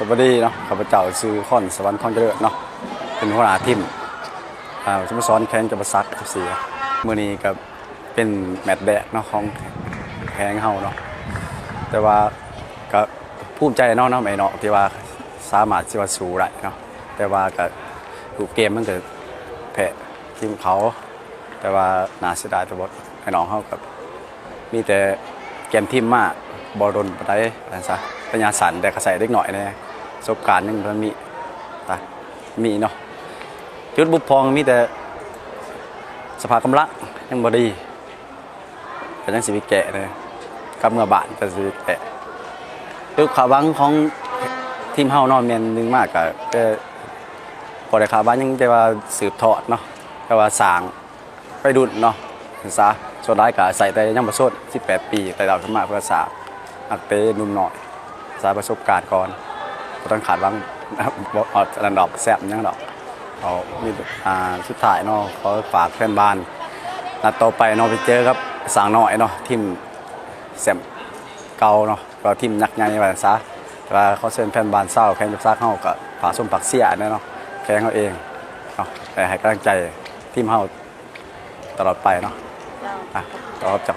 สวัสดีเนาะข้าพเจ้าชื่อค่อนสวรรค์ค่อนเจริญเนาะเป็นหัวหน้าทีมอ่าสโมสรแข่งจับซักเสียมื้อนี้ก็เป็นแมตช์แรกเนาะของแข่งเฮาเนาะแต่ว่าก็ภูมิใจเนาะเนาะไม่เนาะที่ว่าสามารถสิว่าสู้ได้เนาะแต่ว่าก็รูปเกมมันก็แพ้ทีมเขา แต่ว่าน่าเสียดายแตัวบดไอ้น้องเฮากับมีแต่เกมทีมมากบอลดนปานใดนั่ซะปัญญาสันแต่ก็ใส่เล็กหน่อยแน่ประ สบการณ์นึงมันมีตามีเนาะจุดบุพพองมีแต่สภาพกำลังยังบ่ดีก็ยังสิมีแกะเลยกับเมื่อบานก็สิมีแกะคือข่าวังของทีมเฮานาะแม่นนึงมากก็ก็ได้ข่าวังยังแต่ว่าสืบทอดเนาะแต่ว่าสร้างไปดุดเนาะซะส่วนร้ายก็ใส่แต่ยังประสด18 ปี แต่เราขึ้นมาเพื่อสาอักเตนุ่มหน่อยสายประสบการณ์ก่อน ต้องขาดหวังนะครับบ่เอาอันดอกแซบหยังดอกเอามีอ่าสุดท้ายเนาะขอฝากเพื่อนบ้านนัดต่อไปเนาะไปเจอกับสางน้อยเนาะทีมแซมเก่าเนาะก็ทีมยักษ์ใหญ่ว่าซะแต่ว่าเขาเชิญแฟนบ้านเศร้าแข่งกับซักเฮาก็ฝาส้มปักเสียเนี่ยเนาะแข่งเขาเองเนาะแต่ให้กำลังใจทีมเฮาตลอดไปเนาะอะขอบจะขอบ